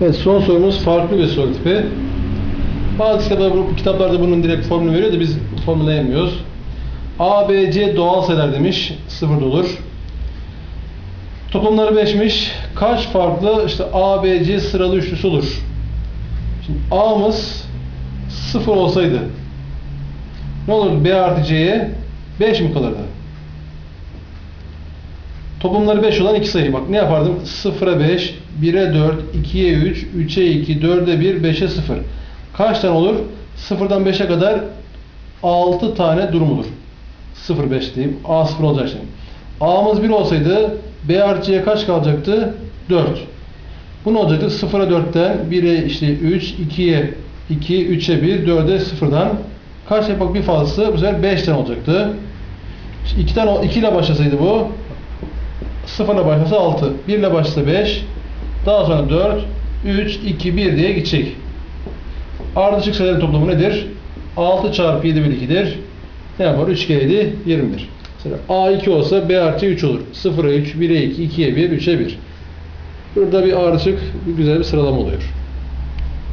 Evet son sorumuz farklı bir soru tipi. Bazı kitaplarda, kitaplarda bunun direkt formülü veriyor da biz formüleyemiyoruz. A, B, C doğal sayılar demiş. Sıfır da olur. Toplamları 5'miş. Kaç farklı işte A, B, C sıralı üçlüsü olur? Şimdi A'mız sıfır olsaydı ne olurdu B artı C'ye? 5 mi kalırdı? Toplamları 5 olan iki sayı. Bak ne yapardım? 0'a 5, 1'e 4, 2'ye 3, 3'e 2, 4'e 1, 5'e 0. Kaç tane olur? 0'dan 5'e kadar 6 tane durum olur. 0, 5 diyeyim. A 0 olacak şimdi. A'mız 1 olsaydı B artı C'ye kaç kalacaktı? 4. Bu ne olacaktı? 0'a 4'ten 1'e işte 3, 2'ye 2, 3'e 1, 4'e 0'dan kaç yapak bir fazlası? Bu sefer 5 tane olacaktı. İşte 2 tane 2 ile başlasaydı bu 0 ile başlasa 6, 1 ile başlasa 5, daha sonra 4, 3, 2, 1 diye gidecek. Ardışık sayıların toplamı nedir? 6 çarpı 7 bölü 2'dir. Ne yapar? 3 kere 7, 20'dir. Mesela A2 olsa B artı 3 olur. 0'a 3, 1'e 2, 2'ye 1, 3'e 1. Burada bir ardışık, bir güzel bir sıralama oluyor.